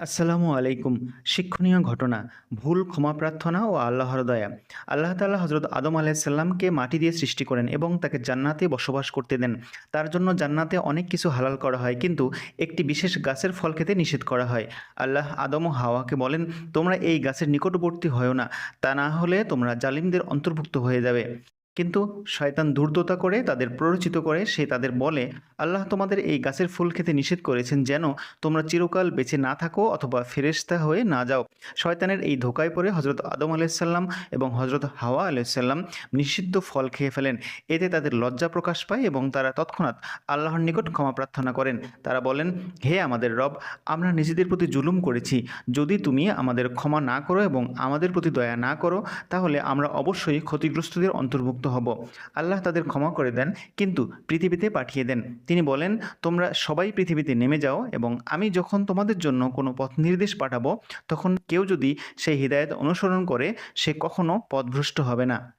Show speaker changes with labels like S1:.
S1: আসসালামু আলাইকুম। শিক্ষণীয় ঘটনা ভুল ক্ষমা প্রার্থনা ও আল্লাহর দয়া। আল্লাহ তাআলা হজরত আদম আলাইসাল্লামকে মাটি দিয়ে সৃষ্টি করেন এবং তাকে জান্নাতে বসবাস করতে দেন। তার জন্য জান্নাতে অনেক কিছু হালাল করা হয় কিন্তু একটি বিশেষ গাছের ফল খেতে নিষেধ করা হয়। আল্লাহ আদম ও হাওয়াকে বলেন তোমরা এই গাছের নিকটবর্তী হও না তা না হলে তোমরা জালিমদের অন্তর্ভুক্ত হয়ে যাবে। কিন্তু শয়তান দুর্দতা করে, তাদের প্ররোচিত করে, সে তাদের বলে, আল্লাহ তোমাদের এই গাছের ফুল খেতে নিষেধ করেছেন যেন তোমরা চিরকাল বেঁচে না থাকো অথবা ফেরেশতা হয়ে না যাও। শয়তানের এই ধোকায় পড়ে হজরত আদম আলাইসাল্লাম এবং হজরত হাওয়া আলাইসাল্লাম নিষিদ্ধ ফল খেয়ে ফেলেন। এতে তাদের লজ্জা প্রকাশ পায় এবং তারা তৎক্ষণাৎ আল্লাহর নিকট ক্ষমা প্রার্থনা করেন। তারা বলেন, হে আমাদের রব, আমরা নিজেদের প্রতি জুলুম করেছি। যদি তুমি আমাদের ক্ষমা না করো এবং আমাদের প্রতি দয়া না করো, তাহলে আমরা অবশ্যই ক্ষতিগ্রস্তদের অন্তর্ভুক্ত হব। আল্লাহ তাদের ক্ষমা করে দেন, কিন্তু পৃথিবীতে পাঠিয়ে দেন। তিনি বলেন, তোমরা সবাই পৃথিবীতে নেমে যাও এবং আমি যখন তোমাদের জন্য কোনো পথ নির্দেশ পাঠাবো, তখন কেউ যদি সেই হৃদায়ত অনুসরণ করে, সে কখনো পথভ্রষ্ট হবে না।